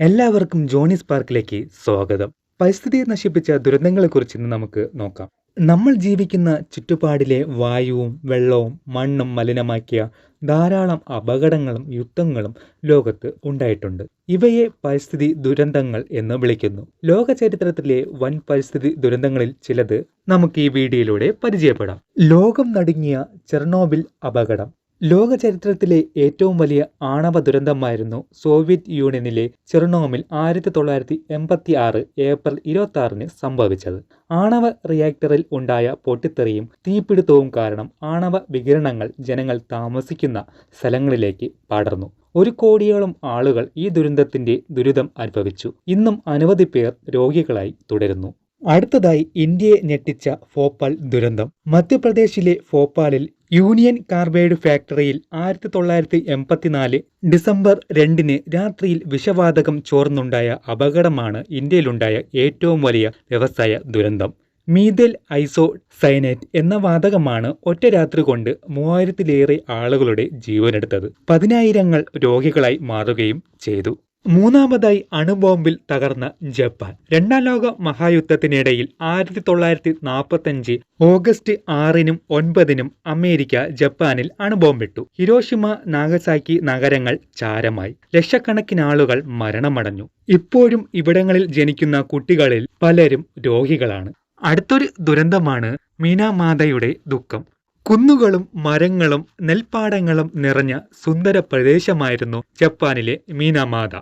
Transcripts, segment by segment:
എല്ലാവർക്കും ജോണീസ് പാർക്കിലേക്ക് സ്വാഗതം. പരിസ്ഥിതിയെ നശിപ്പിച്ച ദുരന്തങ്ങളെക്കുറിച്ച് ഇന്ന് നമുക്ക് നോക്കാം. നമ്മൾ ജീവിക്കുന്ന ചുറ്റുപാടിലെ വായുവും വെള്ളവും മണ്ണും മലിനമാക്കിയ ധാരാളം അപകടങ്ങളും യുദ്ധങ്ങളും ലോകത്ത് ഉണ്ടായിട്ടുണ്ട്. ഇവയെ പരിസ്ഥിതി ദുരന്തങ്ങൾ എന്ന് വിളിക്കുന്നു. ലോക ചരിത്രത്തിലെ വൻ പരിസ്ഥിതി ദുരന്തങ്ങളിൽ ചിലത് നമുക്ക് ഈ വീഡിയോയിലൂടെ പരിചയപ്പെടാം. ലോകം നടുങ്ങിയ ചെർണോബിൽ അപകടം. ലോക ചരിത്രത്തിലെ ഏറ്റവും വലിയ ആണവ ദുരന്തമായിരുന്നു സോവിയറ്റ് യൂണിയനിലെ ചെറുനോമിൽ ആയിരത്തി തൊള്ളായിരത്തി എൺപത്തി ആറ് ഏപ്രിൽ ഇരുപത്തി ആറിന് സംഭവിച്ചത്. ആണവ റിയാക്ടറിൽ ഉണ്ടായ പൊട്ടിത്തെറിയും തീപിടുത്തവും കാരണം ആണവ വികിരണങ്ങൾ ജനങ്ങൾ താമസിക്കുന്ന സ്ഥലങ്ങളിലേക്ക് പടർന്നു. ഒരു കോടിയോളം ആളുകൾ ഈ ദുരന്തത്തിന്റെ ദുരിതം അനുഭവിച്ചു. ഇന്നും അനവധി പേർ രോഗികളായി തുടരുന്നു. അടുത്തതായി ഇന്ത്യയെ ഞെട്ടിച്ച ഭോപ്പാൽ ദുരന്തം. മധ്യപ്രദേശിലെ ഭോപ്പാലിൽ യൂണിയൻ കാർബൈഡ് ഫാക്ടറിയിൽ ആയിരത്തി തൊള്ളായിരത്തി എൺപത്തിനാല് ഡിസംബർ രണ്ടിന് രാത്രിയിൽ വിഷവാതകം ചോർന്നുണ്ടായ അപകടമാണ് ഇന്ത്യയിലുണ്ടായ ഏറ്റവും വലിയ വ്യവസായ ദുരന്തം. മീതൽ ഐസോ സൈനൈറ്റ് എന്ന വാതകമാണ് ഒറ്റ രാത്രി കൊണ്ട് മൂവായിരത്തിലേറെ ആളുകളുടെ ജീവനെടുത്തത്. പതിനായിരങ്ങൾ രോഗികളായി മാറുകയും ചെയ്തു. മൂന്നാമതായി അണുബോംബിൽ തകർന്ന ജപ്പാൻ. രണ്ടാം ലോക മഹായുദ്ധത്തിനിടയിൽ ആയിരത്തി തൊള്ളായിരത്തി നാൽപ്പത്തഞ്ച് ഓഗസ്റ്റ് ആറിനും ഒൻപതിനും അമേരിക്ക ജപ്പാനിൽ അണുബോംബിട്ടു. ഹിരോഷിമ നാഗസാക്കി നഗരങ്ങൾ ചാരമായി. ലക്ഷക്കണക്കിന് ആളുകൾ മരണമടഞ്ഞു. ഇപ്പോഴും ഇവിടങ്ങളിൽ ജനിക്കുന്ന കുട്ടികളിൽ പലരും രോഗികളാണ്. അടുത്തൊരു ദുരന്തമാണ് മീനാമാതയുടെ ദുഃഖം. കുന്നുകളും മരങ്ങളും നെൽപ്പാടങ്ങളും നിറഞ്ഞ സുന്ദര പ്രദേശമായിരുന്നു ജപ്പാനിലെ മീനാമാത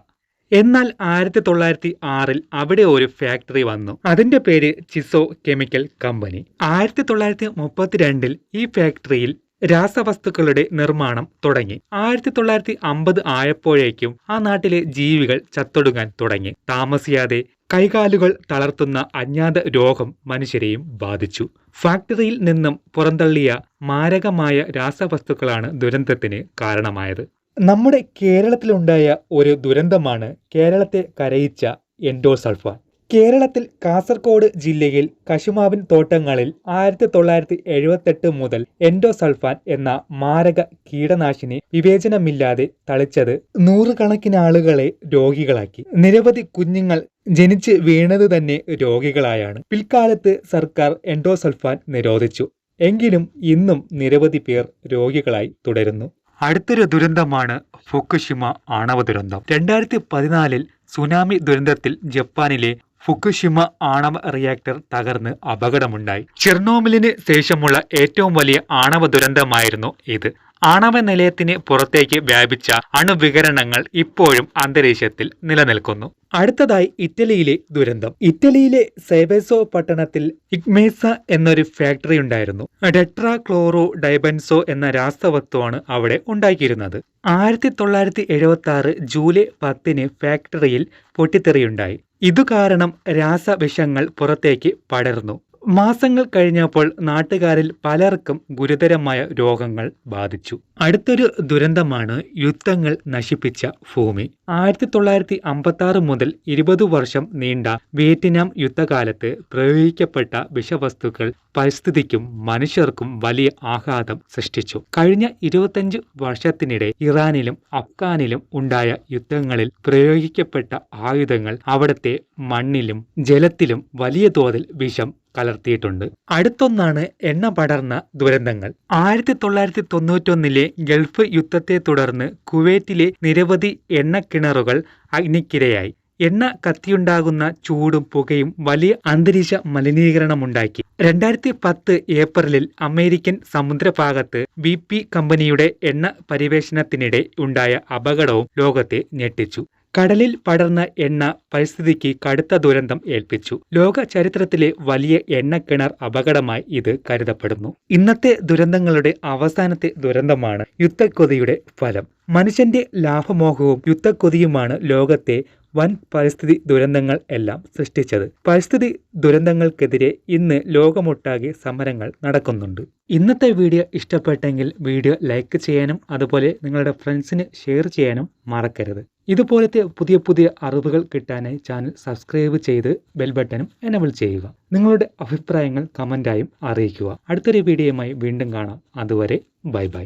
എന്നാൽ ആയിരത്തി തൊള്ളായിരത്തി ആറിൽ അവിടെ ഒരു ഫാക്ടറി വന്നു. അതിന്റെ പേര് ചിസോ കെമിക്കൽ കമ്പനി. ആയിരത്തി തൊള്ളായിരത്തി മുപ്പത്തിരണ്ടിൽ ഈ ഫാക്ടറിയിൽ രാസവസ്തുക്കളുടെ നിർമ്മാണം തുടങ്ങി. ആയിരത്തി തൊള്ളായിരത്തി അമ്പത് ആയപ്പോഴേക്കും ആ നാട്ടിലെ ജീവികൾ ചത്തൊടുങ്ങാൻ തുടങ്ങി. താമസിയാതെ കൈകാലുകൾ തളർത്തുന്ന അജ്ഞാത രോഗം മനുഷ്യരെയും ബാധിച്ചു. ഫാക്ടറിയിൽ നിന്നും പുറന്തള്ളിയ മാരകമായ രാസവസ്തുക്കളാണ് ദുരന്തത്തിന് കാരണമായത്. നമ്മുടെ കേരളത്തിലുണ്ടായ ഒരു ദുരന്തമാണ് കേരളത്തെ കരയിച്ച എൻഡോസൾഫാൻ. കേരളത്തിൽ കാസർഗോഡ് ജില്ലയിൽ കശുമാവിൻ തോട്ടങ്ങളിൽ ആയിരത്തി തൊള്ളായിരത്തി എഴുപത്തെട്ട് മുതൽ എൻഡോസൾഫാൻ എന്ന മാരക കീടനാശിനി വിവേചനമില്ലാതെ തളിച്ചത് നൂറുകണക്കിന് ആളുകളെ രോഗികളാക്കി. നിരവധി കുഞ്ഞുങ്ങൾ ജനിച്ച് വീണത് തന്നെ രോഗികളായാണ്. പിൽക്കാലത്ത് സർക്കാർ എൻഡോസൾഫാൻ നിരോധിച്ചു. എങ്കിലും ഇന്നും നിരവധി പേർ രോഗികളായി തുടരുന്നു. അടുത്തൊരു ദുരന്തമാണ് ഫുക്കുഷിമ ആണവ ദുരന്തം. രണ്ടായിരത്തി പതിനാലിൽ സുനാമി ദുരന്തത്തിൽ ജപ്പാനിലെ ഫുക്കുഷിമ ആണവ റിയാക്ടർ തകർന്ന് അപകടമുണ്ടായി. ചെർണോമിലിന് ശേഷമുള്ള ഏറ്റവും വലിയ ആണവ ദുരന്തമായിരുന്നു ഇത്. ആണവ നിലയത്തിന് പുറത്തേക്ക് വ്യാപിച്ച അണുവികരണങ്ങൾ ഇപ്പോഴും അന്തരീക്ഷത്തിൽ നിലനിൽക്കുന്നു. അടുത്തതായി ഇറ്റലിയിലെ ദുരന്തം. ഇറ്റലിയിലെ സേബേസോ പട്ടണത്തിൽ ഇഗ്മേസ എന്നൊരു ഫാക്ടറി ഉണ്ടായിരുന്നു. ഡെട്രാ ക്ലോറോ ഡൈബൻസോ എന്ന രാസവത്വമാണ് അവിടെ ഉണ്ടാക്കിയിരുന്നത്. ആയിരത്തി തൊള്ളായിരത്തി എഴുപത്തി ആറ് ജൂലൈ പത്തിന് ഫാക്ടറിയിൽ പൊട്ടിത്തെറിയുണ്ടായി. ഇതു കാരണം രാസവിഷങ്ങൾ പുറത്തേക്ക് പടർന്നു. മാസങ്ങൾ കഴിഞ്ഞപ്പോൾ നാട്ടുകാരിൽ പലർക്കും ഗുരുതരമായ രോഗങ്ങൾ ബാധിച്ചു. അടുത്തൊരു ദുരന്തമാണ് യുദ്ധങ്ങൾ നശിപ്പിച്ച ഭൂമി. ആയിരത്തി തൊള്ളായിരത്തി അമ്പത്തി ആറ് മുതൽ ഇരുപത് വർഷം നീണ്ട വിയറ്റ്നാം യുദ്ധകാലത്ത് പ്രയോഗിക്കപ്പെട്ട വിഷവസ്തുക്കൾ പരിസ്ഥിതിക്കും മനുഷ്യർക്കും വലിയ ആഘാതം സൃഷ്ടിച്ചു. കഴിഞ്ഞ ഇരുപത്തഞ്ച് വർഷത്തിനിടെ ഇറാനിലും അഫ്ഗാനിലും ഉണ്ടായ യുദ്ധങ്ങളിൽ പ്രയോഗിക്കപ്പെട്ട ആയുധങ്ങൾ അവിടത്തെ മണ്ണിലും ജലത്തിലും വലിയ തോതിൽ വിഷം കലർത്തിയിട്ടുണ്ട്. അടുത്തൊന്നാണ് എണ്ണ പടർന്ന ദുരന്തങ്ങൾ. ആയിരത്തി തൊള്ളായിരത്തി തൊണ്ണൂറ്റൊന്നിലെ ഗൾഫ് യുദ്ധത്തെ തുടർന്ന് കുവൈറ്റിലെ നിരവധി എണ്ണക്കിണറുകൾ അഗ്നിക്കിരയായി. എണ്ണ കത്തിയുണ്ടാകുന്ന ചൂടും പുകയും വലിയ അന്തരീക്ഷ മലിനീകരണമുണ്ടാക്കി. രണ്ടായിരത്തി പത്ത് ഏപ്രിലിൽ അമേരിക്കൻ സമുദ്രഭാഗത്ത് ബി പി കമ്പനിയുടെ എണ്ണ പരിവേഷണത്തിനിടെ ഉണ്ടായ അപകടവും ലോകത്തെ ഞെട്ടിച്ചു. കടലിൽ പടർന്ന എണ്ണ പരിസ്ഥിതിക്ക് കടുത്ത ദുരന്തം ഏൽപ്പിച്ചു. ലോക ചരിത്രത്തിലെ വലിയ എണ്ണക്കിണർ അപകടമായി ഇത് കരുതപ്പെടുന്നു. ഇന്നത്തെ ദുരന്തങ്ങളുടെ അവസാനത്തെ ദുരന്തമാണ് യുദ്ധക്കൊതിയുടെ ഫലം. മനുഷ്യന്റെ ലാഭമോഹവും യുദ്ധക്കൊതിയുമാണ് ലോകത്തെ വൻ പരിസ്ഥിതി ദുരന്തങ്ങൾ എല്ലാം സൃഷ്ടിച്ചത്. പരിസ്ഥിതി ദുരന്തങ്ങൾക്കെതിരെ ഇന്ന് ലോകമൊട്ടാകെ സമരങ്ങൾ നടക്കുന്നുണ്ട്. ഇന്നത്തെ വീഡിയോ ഇഷ്ടപ്പെട്ടെങ്കിൽ വീഡിയോ ലൈക്ക് ചെയ്യാനും അതുപോലെ നിങ്ങളുടെ ഫ്രണ്ട്സിന് ഷെയർ ചെയ്യാനും മറക്കരുത്. ഇതുപോലത്തെ പുതിയ പുതിയ അറിവുകൾ കിട്ടാനായി ചാനൽ സബ്സ്ക്രൈബ് ചെയ്ത് ബെൽ ബട്ടണും എനബിൾ ചെയ്യുക. നിങ്ങളുടെ അഭിപ്രായങ്ങൾ കമന്റായും അറിയിക്കുക. അടുത്തൊരു വീഡിയോയുമായി വീണ്ടും കാണാം. അതുവരെ ബൈ ബൈ.